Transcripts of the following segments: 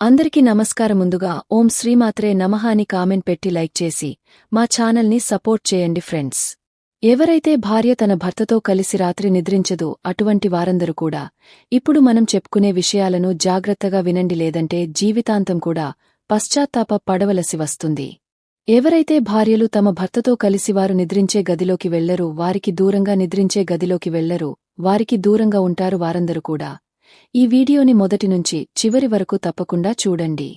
అందరికీ నమస్కారం ముందుగా ఓం శ్రీమాత్రే నమః అని కామెంట్ పెట్టి లైక్ చేసి మా ఛానల్ని సపోర్ట్ చేయండి ఫ్రెండ్స్. ఎవరైతే భార్య తన భర్తతో కలిసి రాత్రి నిద్రించదు అటువంటి వారందరూ కూడా ఇప్పుడు మనం చెప్పుకునే విషయాలను జాగ్రత్తగా వినండి లేదంటే జీవితాంతం కూడా పశ్చాత్తాప పడవలసి వస్తుంది. ఎవరైతే భార్యలు తమ భర్తతో కలిసి వారు నిద్రించే గదిలోకి వెళ్ళరు వారికి దూరంగా నిద్రించే గదిలోకి వెళ్ళరు వారికి దూరంగా ఉంటారు వారందరూ కూడా ఈ వీడియోని మొదటి నుంచి చివరి వరకు తప్పకుండా చూడండి.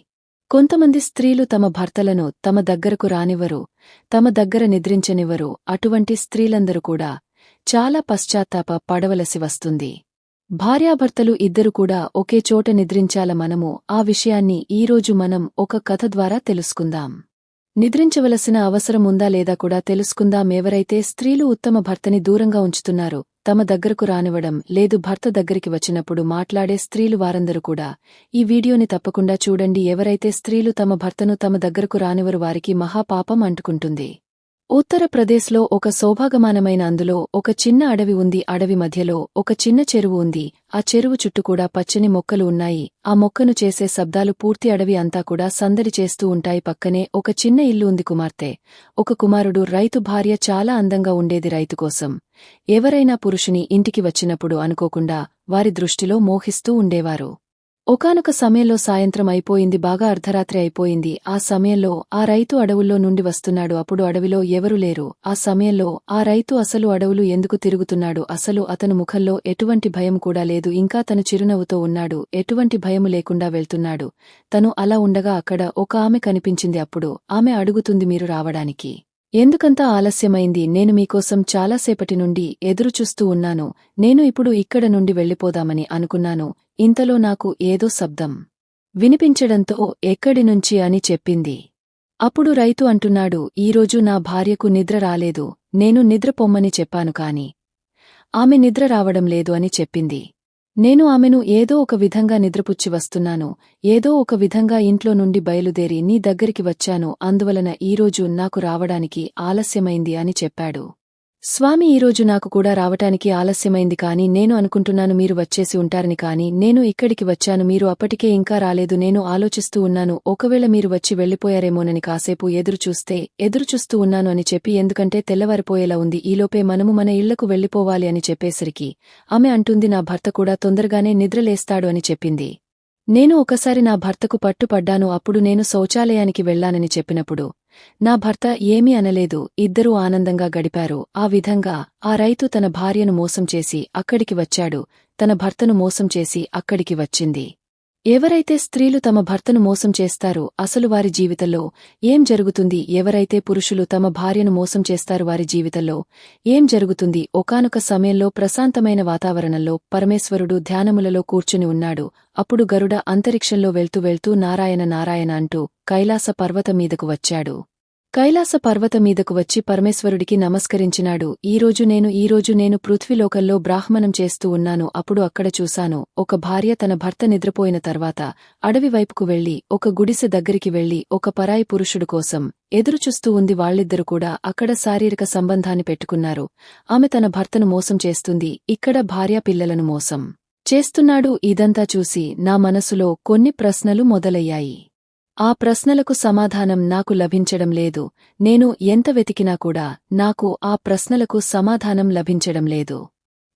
కొంతమంది స్త్రీలు తమ భర్తలను తమ దగ్గరకు రానివ్వరు తమ దగ్గర నిద్రించనివ్వరు అటువంటి స్త్రీలందరూ కూడా చాలా పశ్చాత్తాప పడవలసి వస్తుంది. భార్యాభర్తలు ఇద్దరు కూడా ఒకే చోట నిద్రించాల మనము ఆ విషయాన్ని ఈరోజు మనం ఒక కథ ద్వారా తెలుసుకుందాం. నిద్రించవలసిన అవసరం ఉందా లేదా కూడా తెలుసుకుందాం. ఎవరైతే స్త్రీలు ఉత్తమ భర్తని దూరంగా ఉంచుతున్నారో తమ దగ్గరకు రానివ్వడం లేదు. భర్త దగ్గరికి వచ్చినప్పుడు మాట్లాడే స్త్రీలు వారందరూ కూడా ఈ వీడియోని తప్పకుండా చూడండి. ఎవరైతే స్త్రీలు తమ భర్తను తమ దగ్గరకు రానివరు వారికి మహాపాపం అంటుకుంటుంది. ఉత్తరప్రదేశ్లో ఒక సౌభాగమానమైన అందులో ఒక చిన్న అడవి ఉంది. అడవి మధ్యలో ఒక చిన్న చెరువు ఉంది. ఆ చెరువు చుట్టూ కూడా పచ్చని మొక్కలు ఉన్నాయి. ఆ మొక్కను చేసే శబ్దాలు పూర్తి అడవి అంతా కూడా సందడి చేస్తూ ఉంటాయి. పక్కనే ఒక చిన్న ఇల్లు ఉంది కుమార్తె. ఒక కుమారుడు రైతు భార్య చాలా అందంగా ఉండేది రైతు కోసం. ఎవరైనా పురుషుని ఇంటికి వచ్చినప్పుడు అనుకోకుండా వారి దృష్టిలో మోహిస్తూ ఉండేవారు. ఒకానొక సమయంలో సాయంత్రం అయిపోయింది బాగా అర్ధరాత్రి అయిపోయింది. ఆ సమయంలో ఆ రైతు అడవుల్లో నుండి వస్తున్నాడు. అప్పుడు అడవిలో ఎవరూ లేరు. ఆ సమయంలో ఆ రైతు అసలు అడవులు ఎందుకు తిరుగుతున్నాడు? అసలు అతను ముఖంలో ఎటువంటి భయం కూడా లేదు. ఇంకా తను చిరునవ్వుతో ఉన్నాడు. ఎటువంటి భయము లేకుండా వెళ్తున్నాడు. తను అలా ఉండగా అక్కడ ఒక ఆమె కనిపించింది అప్పుడు. ఆమె అడుగుతుంది మీరు రావడానికి. ఎందుకంత ఆలస్యమైంది? నేను మీకోసం చాలాసేపటి నుండి ఎదురుచూస్తూ ఉన్నాను. నేను ఇప్పుడు ఇక్కడ నుండి వెళ్ళిపోదామని అనుకున్నాను. ఇంతలో నాకు ఏదో శబ్దం వినిపించడంతో ఎక్కడినుంచి అని చెప్పింది. అప్పుడు రైతు అంటున్నాడు ఈరోజు నా భార్యకు నిద్ర రాలేదు నేను నిద్రపొమ్మని చెప్పాను కాని ఆమె నిద్ర రావడం లేదు అని చెప్పింది. నేను ఆమెను ఏదో ఒక విధంగా నిద్రపుచ్చి వస్తున్నాను ఏదో ఒక విధంగా ఇంట్లో నుండి బయలుదేరి నీ దగ్గరికి వచ్చాను అందువలన ఈరోజు నాకు రావడానికి ఆలస్యమైంది అని చెప్పాడు. స్వామి ఈరోజు నాకు కూడా రావటానికి ఆలస్యమైంది కాని నేను అనుకుంటున్నాను మీరు వచ్చేసి ఉంటారని కాని నేను ఇక్కడికి వచ్చాను మీరు అప్పటికే ఇంకా రాలేదు నేను ఆలోచిస్తూ ఉన్నాను ఒకవేళ మీరు వచ్చి వెళ్ళిపోయారేమోనని కాసేపు ఎదురుచూస్తే ఎదురుచూస్తూ ఉన్నాను అని చెప్పి ఎందుకంటే తెల్లవారిపోయేలా ఉంది ఈలోపే మనము మన ఇళ్ళకు వెళ్ళిపోవాలి అని చెప్పేసరికి ఆమె అంటుంది నా భర్త కూడా తొందరగానే నిద్రలేస్తాడు అని చెప్పింది. నేను ఒకసారి నా భర్తకు పట్టుపడ్డాను అప్పుడు నేను శౌచాలయానికి వెళ్ళానని చెప్పినప్పుడు. నా భర్త ఏమీ అనలేదు ఇద్దరూ ఆనందంగా గడిపారు. ఆ విధంగా ఆ రైతు తన భార్యను మోసం చేసి అక్కడికి వచ్చాడు తన భర్తను మోసం చేసి అక్కడికి వచ్చింది. ఎవరైతే స్త్రీలు తమ భర్తను మోసం చేస్తారో అసలు వారి జీవితంలో ఏం జరుగుతుంది? ఎవరైతే పురుషులు తమ భార్యను మోసం చేస్తారు వారి జీవితంలో ఏం జరుగుతుంది? ఒకానొక సమయంలో ప్రశాంతమైన వాతావరణంలో పరమేశ్వరుడు ధ్యానములలో కూర్చుని ఉన్నాడు. అప్పుడు గరుడ అంతరిక్షంలో వెళ్తూ వెళ్తూ నారాయణ నారాయణ అంటూ కైలాస పర్వతం మీదకు వచ్చాడు. కైలాస పర్వత మీదకు వచ్చి పరమేశ్వరుడికి నమస్కరించినాడు. ఈరోజు నేను ఈరోజు నేను పృథ్వీలోకంలో బ్రాహ్మణం చేస్తూ ఉన్నాను. అప్పుడు అక్కడ చూశాను ఒక భార్య తన భర్త నిద్రపోయిన తర్వాత అడవి వైపుకు వెళ్ళి ఒక గుడిసె దగ్గరికి వెళ్ళి ఒక పరాయి పురుషుడు కోసం ఎదురుచూస్తూ ఉంది. వాళ్ళిద్దరు కూడా అక్కడ శారీరక సంబంధాన్ని పెట్టుకున్నారు. ఆమె తన భర్తను మోసం చేస్తుంది. ఇక్కడ భార్య పిల్లలను మోసం చేస్తున్నాడు. ఇదంతా చూసి నా మనసులో కొన్ని ప్రశ్నలు మొదలయ్యాయి. ఆ ప్రశ్నలకు సమాధానం నాకు లభించడం లేదు. నేను ఎంత వెతికినా కూడా నాకు ఆ ప్రశ్నలకు సమాధానం లభించడం లేదు.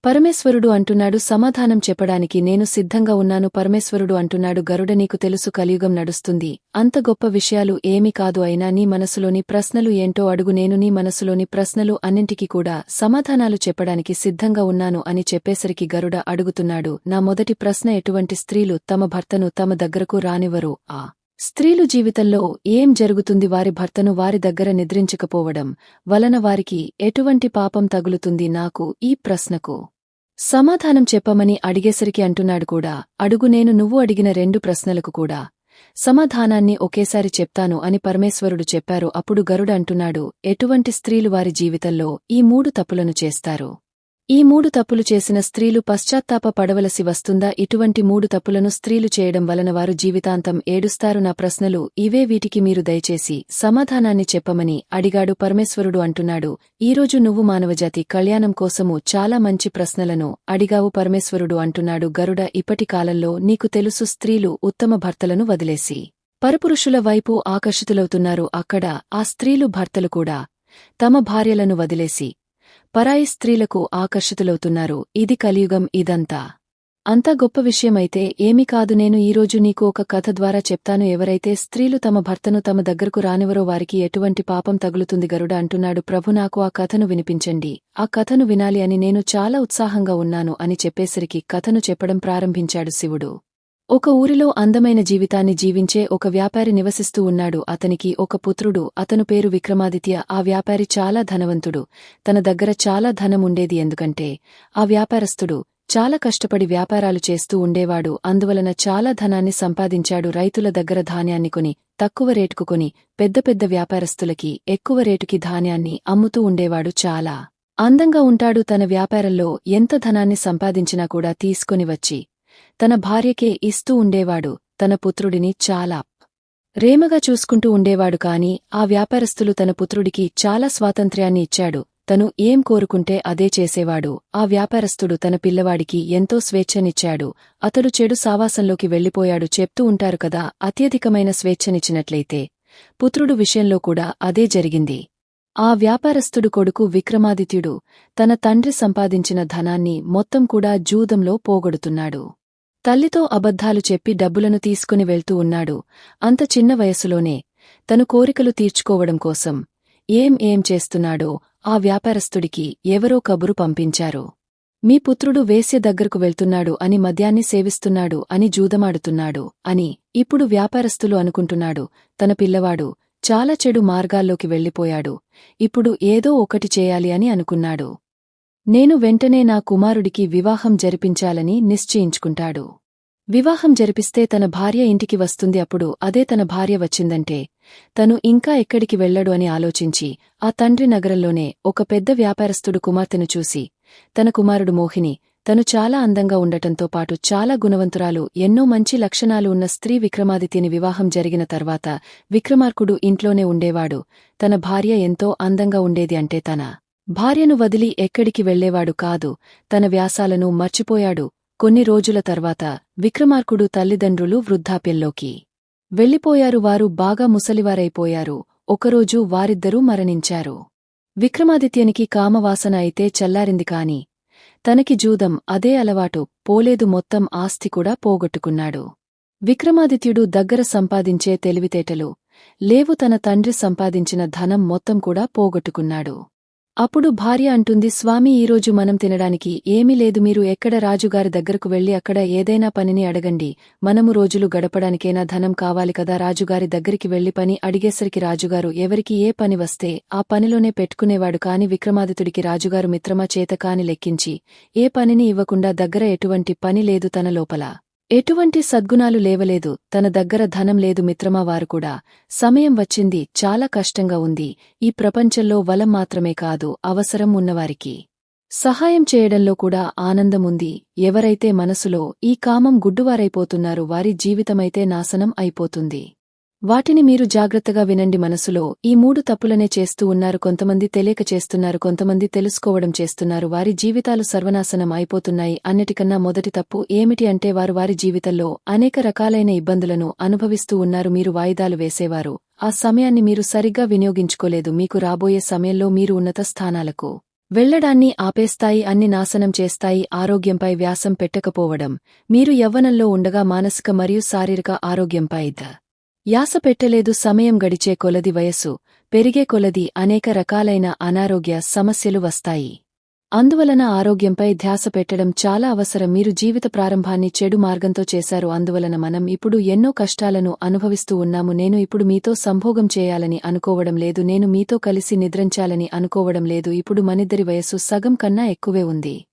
పరమేశ్వరుడు అంటున్నాడు సమాధానం చెప్పడానికి నేను సిద్ధంగా ఉన్నాను. పరమేశ్వరుడు అంటున్నాడు గరుడ నీకు తెలుసు కలియుగం నడుస్తుంది. అంత గొప్ప విషయాలు ఏమీ కాదు అయినా నీ మనసులోని ప్రశ్నలు ఏంటో అడుగు. నేను నీ మనసులోని ప్రశ్నలు అన్నింటికీ కూడా సమాధానాలు చెప్పడానికి సిద్ధంగా ఉన్నాను అని చెప్పేసరికి గరుడ అడుగుతున్నాడు నా మొదటి ప్రశ్న ఎటువంటి స్త్రీలు తమ భర్తను తమ దగ్గరకు రానివ్వరు? ఆ స్త్రీలు జీవితంలో ఏం జరుగుతుంది వారి భర్తను వారి దగ్గర నిద్రించకపోవడం వలన వారికి ఎటువంటి పాపం తగులుతుంది నాకు ఈ ప్రశ్నకు సమాధానం చెప్పమని అడిగేసరికి అంటున్నాడు కూడా. అడుగు నేను నువ్వు అడిగిన రెండు ప్రశ్నలకు కూడా. సమాధానాన్ని ఒకేసారి చెప్తాను అని పరమేశ్వరుడు చెప్పారు. అప్పుడు గరుడ అంటున్నాడు ఎటువంటి స్త్రీలు వారి జీవితంలో ఈ మూడు తప్పులను చేస్తారు? ఈ మూడు తప్పులు చేసిన స్త్రీలు పశ్చాత్తాప పడవలసి వస్తుందా? ఇటువంటి మూడు తప్పులను స్త్రీలు చేయడం వలన వారు జీవితాంతం ఏడుస్తారు. నా ప్రశ్నలు ఇవే వీటికి మీరు దయచేసి సమాధానాన్ని చెప్పమని అడిగాడు పరమేశ్వరుడు అంటున్నాడు. ఈరోజు నువ్వు మానవజాతి కళ్యాణం కోసము చాలా మంచి ప్రశ్నలను అడిగావు పరమేశ్వరుడు అంటున్నాడు. గరుడ ఇప్పటి కాలంలో నీకు తెలుసు స్త్రీలు ఉత్తమ భర్తలను వదిలేసి పరపురుషుల వైపు ఆకర్షితులవుతున్నారు. అక్కడ ఆ స్త్రీలు భర్తలు కూడా తమ భార్యలను వదిలేసి పరాయి స్త్రీలకు ఆకర్షితులవుతున్నారు. ఇది కలియుగం ఇదంతా. అంతా గొప్ప విషయమైతే ఏమీ కాదు. నేను ఈరోజు నీకు ఒక కథ ద్వారా చెప్తాను. ఎవరైతే స్త్రీలు తమ భర్తను తమ దగ్గరకు రానివరో వారికి ఎటువంటి పాపం తగులుతుంది గరుడ అంటున్నాడు. ప్రభు నాకు ఆ కథను వినిపించండి. ఆ కథను వినాలి అని నేను చాలా ఉత్సాహంగా ఉన్నాను అని చెప్పేసరికి కథను చెప్పడం ప్రారంభించాడు శివుడు. ఒక ఊరిలో అందమైన జీవితాన్ని జీవించే ఒక వ్యాపారి నివసిస్తూ ఉన్నాడు. అతనికి ఒక పుత్రుడు. అతను పేరు విక్రమాదిత్య. ఆ వ్యాపారి చాలా ధనవంతుడు. తన దగ్గర చాలా ధనం ఉండేది ఎందుకంటే ఆ వ్యాపారస్తుడు చాలా కష్టపడి వ్యాపారాలు చేస్తూ ఉండేవాడు. అందువలన చాలా ధనాన్ని సంపాదించాడు. రైతుల దగ్గర ధాన్యాన్ని కొని తక్కువ రేటుకు కొని పెద్ద పెద్ద వ్యాపారస్తులకి ఎక్కువ రేటుకి ధాన్యాన్ని అమ్ముతూ ఉండేవాడు చాలా. అందంగా ఉంటాడు. తన వ్యాపారంలో ఎంత ధనాన్ని సంపాదించినా కూడా తీసుకొని వచ్చి తన భార్యకే ఇస్తూ ఉండేవాడు తన పుత్రుడిని చాలా రేమగా చూసుకుంటూ ఉండేవాడు కాని ఆ వ్యాపారస్తులు తన పుత్రుడికి చాలా స్వాతంత్ర్యాన్ని ఇచ్చాడు. తను ఏం కోరుకుంటే అదే చేసేవాడు. ఆ వ్యాపారస్తుడు తన పిల్లవాడికి ఎంతో స్వేచ్ఛనిచ్చాడు. అతడు చెడు సావాసంలోకి వెళ్ళిపోయాడు చెప్తూ ఉంటారు కదా అత్యధికమైన స్వేచ్ఛనిచ్చినట్లయితే. పుత్రుడు విషయంలో కూడా అదే జరిగింది. ఆ వ్యాపారస్తుడు కొడుకు విక్రమాదిత్యుడు తన తండ్రి సంపాదించిన ధనాన్ని మొత్తం కూడా జూదంలో పోగొడుతున్నాడు. తల్లితో అబద్ధాలు చెప్పి డబ్బులను తీసుకుని వెళ్తూ ఉన్నాడు. అంత చిన్న వయసులోనే తను కోరికలు తీర్చుకోవడం కోసం ఏం ఏం చేస్తున్నాడో ఆ వ్యాపారస్తుడికి ఎవరో కబురు పంపించారు. మీ పుత్రుడు వేశ్య దగ్గరకు వెళ్తున్నాడు అని మద్యాన్ని సేవిస్తున్నాడు అని జూదమాడుతున్నాడు అని ఇప్పుడు వ్యాపారస్తులు అనుకుంటున్నాడు. తన పిల్లవాడు చాలా చెడు మార్గాల్లోకి వెళ్ళిపోయాడు ఇప్పుడు ఏదో ఒకటి చేయాలి అని అనుకున్నాడు. నేను వెంటనే నా కుమారుడికి వివాహం జరిపించాలని నిశ్చయించుకుంటాడు. వివాహం జరిపిస్తే తన భార్య ఇంటికి వస్తుంది అప్పుడు అదే తన భార్య వచ్చిందంటే తను ఇంకా ఎక్కడికి వెళ్ళడు అని ఆలోచించి ఆ తండ్రి నగరంలోనే ఒక పెద్ద వ్యాపారస్తుడు కుమార్తెను చూసి తన కుమారుడు మోహిని తను చాలా అందంగా ఉండటంతో పాటు చాలా గుణవంతురాలు ఎన్నో మంచి లక్షణాలు ఉన్న స్త్రీ విక్రమాదిత్యని వివాహం జరిగిన తర్వాత విక్రమార్కుడు ఇంట్లోనే ఉండేవాడు తన భార్య ఎంతో అందంగా ఉండేది అంటే తన భార్యను వదిలి ఎక్కడికి వెళ్ళేవాడు కాదు తన వ్యాసాలను మర్చిపోయాడు. కొన్ని రోజుల తర్వాత విక్రమార్కుడు తల్లిదండ్రులు వృద్ధాప్యంలోకి వెళ్ళిపోయారు వారు బాగా ముసలివారైపోయారు. ఒకరోజు వారిద్దరూ మరణించారు. విక్రమాదిత్యనికి కామవాసన అయితే చల్లారింది కాని తనకి జూదం అదే అలవాటు. పోలేదు. మొత్తం ఆస్తి కూడా పోగొట్టుకున్నాడు. విక్రమాదిత్యుడు దగ్గర సంపాదించే తెలివితేటలు లేవు. తన తండ్రి సంపాదించిన ధనం మొత్తం కూడా పోగొట్టుకున్నాడు. అప్పుడు భార్య అంటుంది స్వామి ఈరోజు మనం తినడానికి ఏమీ లేదు. మీరు ఎక్కడ రాజుగారి దగ్గరకు వెళ్ళి అక్కడ ఏదైనా పనిని అడగండి. మనము రోజులు గడపడానికైనా ధనం కావాలి కదా. రాజుగారి దగ్గరికి వెళ్ళి పని అడిగేసరికి రాజుగారు ఎవరికి ఏ పని వస్తే ఆ పనిలోనే పెట్టుకునేవాడు కాని విక్రమాదితుడికి రాజుగారు మిత్రమా చేత కాని లెక్కించి ఏ పనిని ఇవ్వకుండా దగ్గర ఎటువంటి పని లేదు తన లోపల. ఎటువంటి సద్గుణాలు లేవలేదు తన దగ్గర ధనం లేదు మిత్రమా వారు కూడా. సమయం వచ్చింది చాలా కష్టంగా ఉంది. ఈ ప్రపంచంలో వలం మాత్రమే కాదు అవసరం ఉన్నవారికి. సహాయం చేయడంలో కూడా ఆనందముంది ఎవరైతే మనసులో ఈ కామం గుడ్డువారైపోతున్నారు వారి జీవితమైతే నాశనం అయిపోతుంది. వాటిని మీరు జాగ్రత్తగా వినండి మనసులో. ఈ మూడు తప్పులనే చేస్తూ ఉన్నారు కొంతమంది తెలియక చేస్తున్నారు కొంతమంది తెలుసుకోవడం చేస్తున్నారు. వారి జీవితాలు సర్వనాశనం అయిపోతున్నాయి. అన్నిటికన్నా మొదటి తప్పు ఏమిటి అంటే వారు వారి జీవితంలో అనేక రకాలైన ఇబ్బందులను అనుభవిస్తూ ఉన్నారు. మీరు వాయిదాలు వేసేవారు. ఆ సమయాన్ని మీరు సరిగ్గా వినియోగించుకోలేదు. మీకు రాబోయే సమయంలో మీరు ఉన్నత స్థానాలకు వెళ్ళడాన్ని ఆపేస్తాయి అన్ని నాశనం చేస్తాయి ఆరోగ్యంపై వ్యాసం పెట్టకపోవడం. మీరు యవ్వనంలో ఉండగా మానసిక మరియు శారీరక ఆరోగ్యంపై ద యాస పెట్టలేదు సమయం గడిచే కొలది వయస్సు పెరిగే కొలది అనేక రకాలైన అనారోగ్య సమస్యలు వస్తాయి. అందువలన ఆరోగ్యంపై ధ్యాస పెట్టడం చాలా అవసరం. మీరు జీవిత ప్రారంభాన్ని చెడు మార్గంతో చేశారు. అందువలన మనం ఇప్పుడు ఎన్నో కష్టాలను అనుభవిస్తూ ఉన్నాము. నేను ఇప్పుడు మీతో సంభోగం చేయాలని అనుకోవడం లేదు. నేను మీతో కలిసి నిద్రించాలని అనుకోవడం లేదు. ఇప్పుడు మనిద్దరి వయస్సు సగం కన్నా ఎక్కువే ఉంది.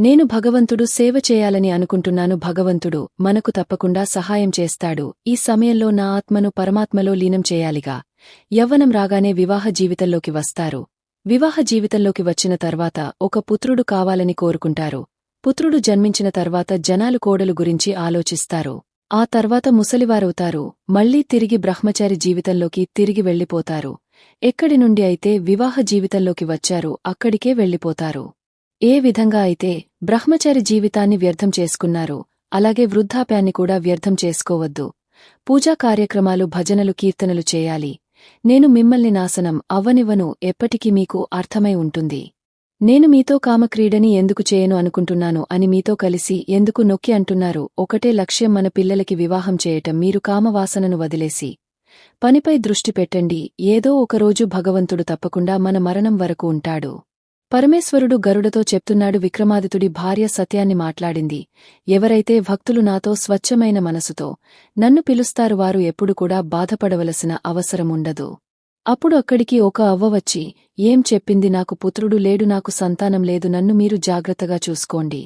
నేను భగవంతుడు సేవ చేయాలని అనుకుంటున్నాను. భగవంతుడు మనకు తప్పకుండా సహాయం చేస్తాడు. ఈ సమయంలో నా ఆత్మను పరమాత్మలో లీనం చేయాలిగా. యవ్వనం రాగానే వివాహ జీవితంలోకి వస్తారు. వివాహ జీవితంలోకి వచ్చిన తర్వాత ఒక పుత్రుడు కావాలని కోరుకుంటారు. పుత్రుడు జన్మించిన తర్వాత జనాలు కోడలు గురించి ఆలోచిస్తారు. ఆ తర్వాత ముసలివారవుతారు. మళ్ళీ తిరిగి బ్రహ్మచారి జీవితంలోకి తిరిగి వెళ్ళిపోతారు ఎక్కడి నుండి అయితే వివాహ జీవితంలోకి వచ్చారు అక్కడికే వెళ్ళిపోతారు ఏ విధంగా అయితే బ్రహ్మచారి జీవితాన్ని వ్యర్థం చేసుకున్నారు. అలాగే వృద్ధాప్యాన్ని కూడా వ్యర్థం చేసుకోవద్దు. పూజా కార్యక్రమాలు భజనలు కీర్తనలు చేయాలి. నేను మిమ్మల్ని నాశనం అవ్వనివ్వను ఎప్పటికీ మీకు అర్థమై ఉంటుంది. నేను మీతో కామక్రీడని ఎందుకు చేయను అనుకుంటున్నాను అని మీతో కలిసి ఎందుకు నొక్కి అంటున్నారు? ఒకటే లక్ష్యం మన పిల్లలకి వివాహం చేయటం మీరు కామవాసనను వదిలేసి. పనిపై దృష్టి పెట్టండి. ఏదో ఒకరోజు భగవంతుడు తప్పకుండా మన మరణం వరకు ఉంటాడు. పరమేశ్వరుడు గరుడతో చెప్తున్నాడు విక్రమాదితుడి భార్య సత్యాన్ని మాట్లాడింది. ఎవరైతే భక్తులు నాతో స్వచ్ఛమైన మనసుతో నన్ను పిలుస్తారు వారు ఎప్పుడు కూడా బాధపడవలసిన అవసరముండదు. అప్పుడు అక్కడికి ఒక అవ్వ వచ్చి ఏం చెప్పింది? నాకు పుత్రుడు లేడు నాకు సంతానం లేదు నన్ను మీరు జాగ్రత్తగా చూసుకోండి.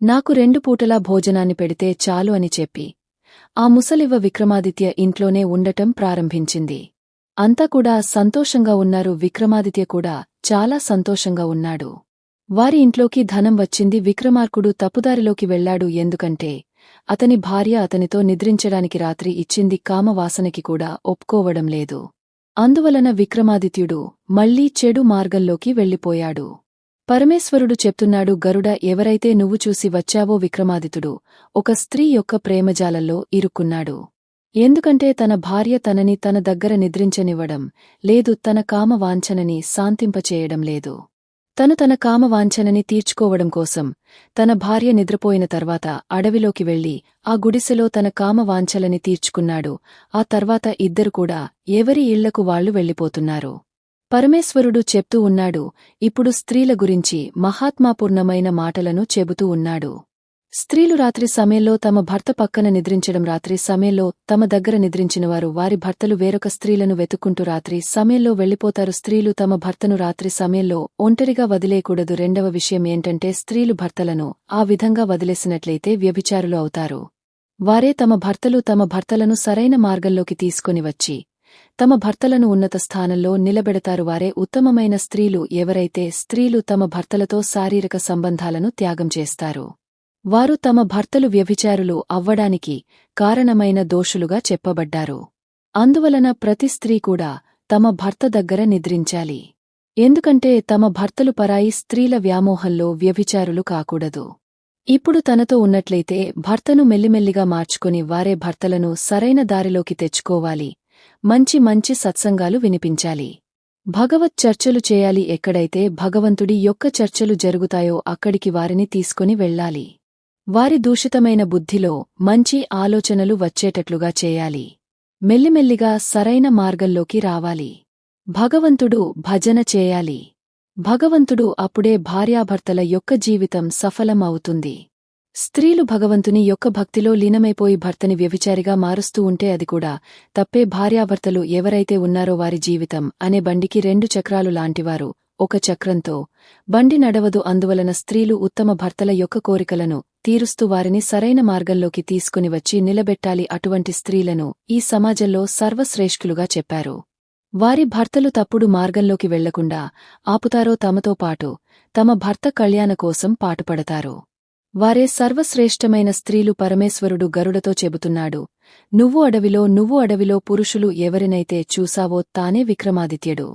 నాకు రెండు పూటలా భోజనాన్ని పెడితే చాలు అని చెప్పి ఆ ముసలివ్వ విక్రమాదిత్య ఇంట్లోనే ఉండటం ప్రారంభించింది. అంతా కూడా సంతోషంగా ఉన్నారు. విక్రమాదిత్య కూడా చాలా సంతోషంగా ఉన్నాడు. వారి ఇంట్లోకి ధనం వచ్చింది. విక్రమార్కుడు తప్పుదారిలోకి వెళ్ళాడు ఎందుకంటే అతని భార్య అతనితో నిద్రించడానికి రాత్రి ఇచ్చింది కామవాసనకి కూడా ఒప్పుకోవడం లేదు. అందువలన విక్రమాదిత్యుడు మళ్ళీ చెడు మార్గంలోకి వెళ్ళిపోయాడు. పరమేశ్వరుడు చెప్తున్నాడు గరుడ ఎవరైతే నువ్వు చూసి వచ్చావో విక్రమాదితుడు ఒక స్త్రీ యొక్క ప్రేమజాలల్లో ఇరుక్కున్నాడు. ఎందుకంటే తన భార్య తనని తన దగ్గర నిద్రించనివ్వడం లేదు తన కామవాంఛనని శాంతింపచేయడం లేదు. తను తన కామవాంఛనని తీర్చుకోవడం కోసం తన భార్య నిద్రపోయిన తర్వాత అడవిలోకి వెళ్ళి ఆ గుడిసెలో తన కామవాంఛలని తీర్చుకున్నాడు. ఆ తర్వాత ఇద్దరు కూడా ఎవరి ఇళ్ళకు వాళ్ళు వెళ్ళిపోతున్నారు పరమేశ్వరుడు చెప్తూ ఉన్నాడు ఇప్పుడు స్త్రీల గురించి మహాత్మాపూర్ణమైన మాటలను చెబుతూ ఉన్నాడు. స్త్రీలు రాత్రి సమయంలో తమ భర్త పక్కన నిద్రించడం రాత్రి సమయంలో తమ దగ్గర నిద్రించినవారు వారి భర్తలు వేరొక స్త్రీలను వెతుక్కుంటూ రాత్రి సమయంలో వెళ్ళిపోతారు స్త్రీలు తమ భర్తను రాత్రి సమయంలో ఒంటరిగా వదిలేయకూడదు. రెండవ విషయం ఏంటంటే స్త్రీలు భర్తలను ఆ విధంగా వదిలేసినట్లయితే వ్యభిచారులు అవుతారు. వారే తమ భర్తలు తమ భర్తలను సరైన మార్గంలోకి తీసుకుని వచ్చి తమ భర్తలను ఉన్నత స్థానంలో నిలబెడతారు. వారే ఉత్తమమైన స్త్రీలు. ఎవరైతే స్త్రీలు తమ భర్తలతో శారీరక సంబంధాలను త్యాగం చేస్తారు. వారు తమ భర్తలు వ్యభిచారులు అవ్వడానికి కారణమైన దోషులుగా చెప్పబడ్డారు. అందువలన ప్రతి స్త్రీ కూడా తమ భర్త దగ్గర నిద్రించాలి. ఎందుకంటే తమ భర్తలు పరాయి స్త్రీల వ్యామోహంలో వ్యభిచారులు కాకూడదు. ఇప్పుడు తనతో ఉన్నట్లయితే భర్తను మెల్లిమెల్లిగా మార్చుకుని వారే భర్తలను సరైన దారిలోకి తెచ్చుకోవాలి. మంచి మంచి సత్సంగాలు వినిపించాలి. భగవత్ చర్చలు చేయాలి ఎక్కడైతే భగవంతుడి యొక్క చర్చలు జరుగుతాయో అక్కడికి వారిని తీసుకుని వెళ్ళాలి. వారి దూషితమైన బుద్ధిలో మంచి ఆలోచనలు వచ్చేటట్లుగా చేయాలి. మెల్లిమెల్లిగా సరైన మార్గంలోకి రావాలి. భగవంతుడు భజన చేయాలి. భగవంతుడు అప్పుడే భార్యాభర్తల యొక్క జీవితం సఫలం అవుతుంది స్త్రీలు భగవంతుని యొక్క భక్తిలో లీనమైపోయి భర్తని వ్యభిచారిగా మారుస్తూ ఉంటే అది కూడా తప్పే భార్యాభర్తలు ఎవరైతే ఉన్నారో వారి జీవితం అనే బండికి రెండు చక్రాలు లాంటివారు ఒక చక్రంతో. బండి నడవదు అందువలన స్త్రీలు ఉత్తమ భర్తల యొక్క కోరికలను తీరుస్తూ వారిని సరైన మార్గంలోకి తీసుకుని వచ్చి నిలబెట్టాలి అటువంటి స్త్రీలను ఈ సమాజంలో సర్వశ్రేష్ఠులుగా చెప్పారు. వారి భర్తలు తప్పుడు మార్గంలోకి వెళ్ళకుండా ఆపుతారో తమతో పాటు తమ భర్త కళ్యాణ కోసం పాటుపడతారు. వారే సర్వశ్రేష్టమైన స్త్రీలు పరమేశ్వరుడు గరుడతో చెబుతున్నాడు నువ్వు అడవిలో నువ్వు అడవిలో పురుషులు ఎవరినైతే చూసావో తానే విక్రమాదిత్యుడు.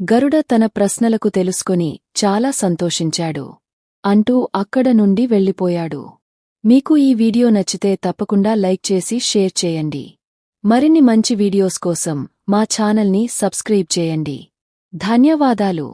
గరుడ తన ప్రశ్నలకు తెలుసుకొని చాలా సంతోషించాడు. అంటూ అక్కడ నుండి వెళ్ళిపోయాడు. మీకు ఈ వీడియో నచ్చితే తప్పకుండా లైక్ చేసి షేర్ చేయండి. మరిన్ని మంచి వీడియోస్ కోసం మా ఛానల్ని సబ్స్క్రైబ్ చేయండి. ధన్యవాదాలు.